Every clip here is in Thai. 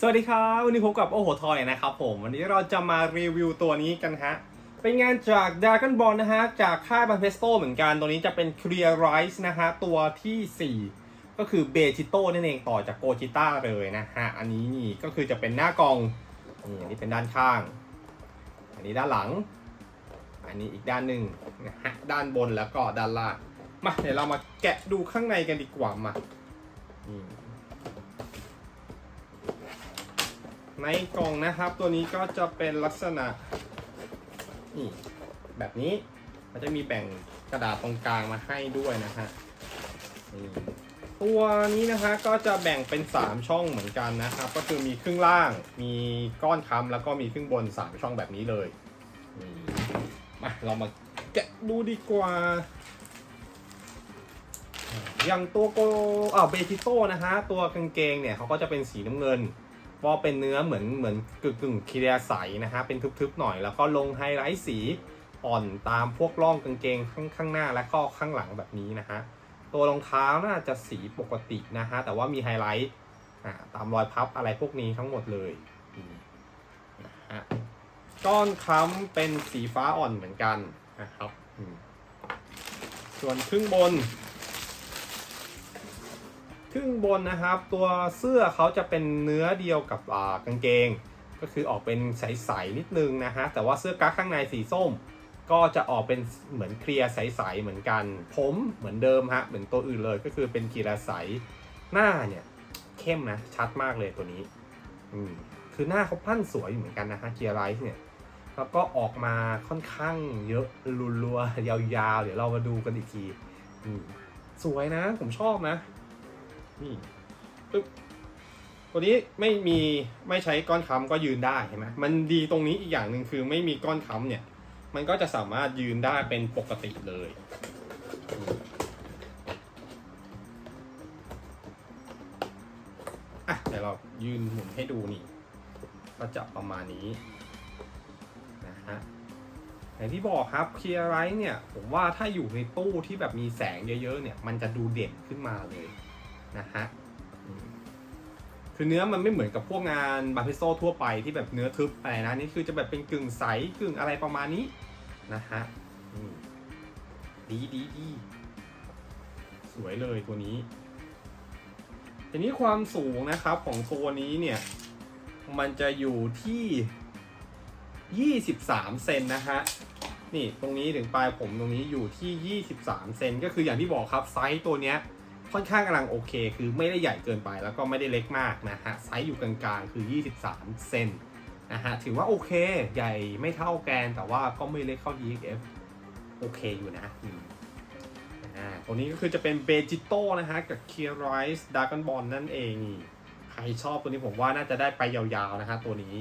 สวัสดีครับ วันนี้พบกับโอโหทอยนะครับผม วันนี้เราจะมารีวิวตัวนี้กันฮะ เป็นงานจาก Dragon Ball นะฮะ จากค่ายบันเพสโตเหมือนกัน ตัวนี้จะเป็น Clear Rise นะฮะ ตัวทีสี่ 4 ก็คือเบจิโต้นั่นเองต่อจากโกจิต้าเลยนะฮะ อันนี้นี่ก็คือจะเป็นหน้ากองนี่อันนี้เป็นด้านข้าง อันนี้ด้านหลัง อันนี้อีกด้านหนึ่งนะฮะด้านบนแล้วก็ด้านล่างมาเดี๋ยวเรามาแกะดูข้างในกันดีกว่ามานี่ ในกล่องนะครับ ตัวนี้ก็จะเป็นลักษณะนี่แบบนี้มันจะมีแบ่งกระดาษตรงกลางมาให้ด้วยนะฮะนี่ตัวนี้นะฮะก็จะแบ่งเป็น 3 ช่องเหมือนกันนะครับ ก็คือมีครึ่งล่าง มีก้อนค้ำแล้วก็มีครึ่งบน 3 ช่องแบบนี้เลยมาเรามาแกะดูดีกว่า อย่างตัวโกอ่าเบจิโต้นะฮะตัวกางเกงเนี่ยเขาก็จะเป็นสีน้ำเงิน ก็เป็นเนื้อเหมือนเหมือนกึ่งกึ่งคีเรียใสนะฮะเป็นทึบๆหน่อยแล้วก็ลงไฮไลท์สีอ่อนตามพวกร่องกางเกงข้างข้างหน้าและก็ข้างหลังแบบนี้นะฮะตัวรองเท้าน่าจะสีปกตินะฮะแต่ว่ามีไฮไลท์ตามรอยพับอะไรพวกนี้ทั้งหมดเลยนะฮะก้อนค้ำเป็นสีฟ้าอ่อนเหมือนกันนะครับส่วนครึ่งบน รึ่งบนนะครับ ตัวเสื้อเขาจะเป็นเนื้อเดียวกับกางเกง ก็คือออกเป็นใสๆนิดนึงนะฮะแต่ว่าเสื้อกั๊กข้างในสีส้ม ก็จะออกเป็นเหมือนเคลียร์ใสๆเหมือนกัน ผมเหมือนเดิมฮะเหมือนตัวอื่นเลยก็คือเป็นเคลียร์ใสหน้าเนี่ยเข้มนะชัดมากเลยตัวนี้อืมคือหน้าเขาปั้นสวยอยู่เหมือนกันนะฮะเกียร์ไรส์เนี่ยแล้วก็ออกมาค่อนข้างเยอะรุนรัวยาวๆ เดี๋ยวเรามาดูกันอีกทีสวยนะ ผมชอบนะ นี่ปึ๊บตัวนี้ไม่มีไม่ใช้ก้อนค้ำก็ยืนได้เห็นไหมมันดีตรงนี้อีกอย่างหนึ่งคือไม่มีก้อนค้ำเนี่ย มันก็จะสามารถยืนได้เป็นปกติเลย อะเดี๋ยวเรายืนหมุนให้ดูนี่ ก็จะประมาณนี้นะฮะอย่างที่บอกครับเคลียร์ไรเนี่ย ผมว่าถ้าอยู่ในตู้ที่แบบมีแสงเยอะๆเนี่ย มันจะดูเด่นขึ้นมาเลย นะฮะอืมคือเนื้อมันไม่เหมือนกับพวกงานบาเพโซทั่วไปที่แบบเนื้อทึบอะไรนะนี่คือจะแบบเป็นกึ่งใสกึ่งอะไรประมาณนี้นะฮะอืมดีดีดีสวยเลยตัวนี้ทีนี้ความสูงนะครับของตัวนี้เนี่ย มันจะอยู่ที่ 23 เซนนะฮะนี่ตรงนี้ถึงปลายผมตรงนี้อยู่ที่ 23 เซนก็คืออย่างที่บอกครับไซส์ตัวเนี้ย ค่อนข้างกำลังโอเค คือไม่ได้ใหญ่เกินไปแล้วก็ไม่ได้เล็กมากนะฮะไซส์อยู่กลางๆคือ 23 เซนนะฮะถือว่าโอเค ใหญ่ไม่เท่าแกนแต่ว่าก็ไม่เล็กเข้า DXF โอเคอยู่นะอ่าตัวนี้ก็คือจะเป็นเบจิโต้นะฮะกับ k i r i s e Dragon Ball นั่นเองนี่ใครชอบตัวนี้ผมว่าน่าจะได้ไปยาวๆนะฮะตัวนี้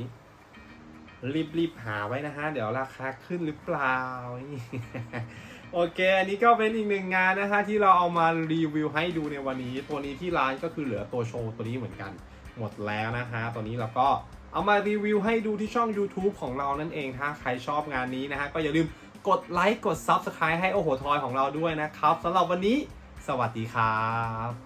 รีบๆหาไว้นะฮะ เดี๋ยวราคาขึ้นหรือเปล่า โอเค อันนี้ก็เป็นอีกหนึ่งงานนะฮะที่เราเอามารีวิวให้ดูในวันนี้ ตัวนี้ที่ร้านก็คือเหลือตัวโชว์ตัวนี้เหมือนกันหมดแล้วนะฮะตัวนี้เราก็เอามารีวิวให้ดูที่ช่อง YouTube ของเรานั่นเองถ้าใครชอบงานนี้นะฮะก็อย่าลืมกดไลค์กด Subscribe ให้โอโหทอยของเราด้วยนะครับสำหรับวันนี้ สวัสดีครับ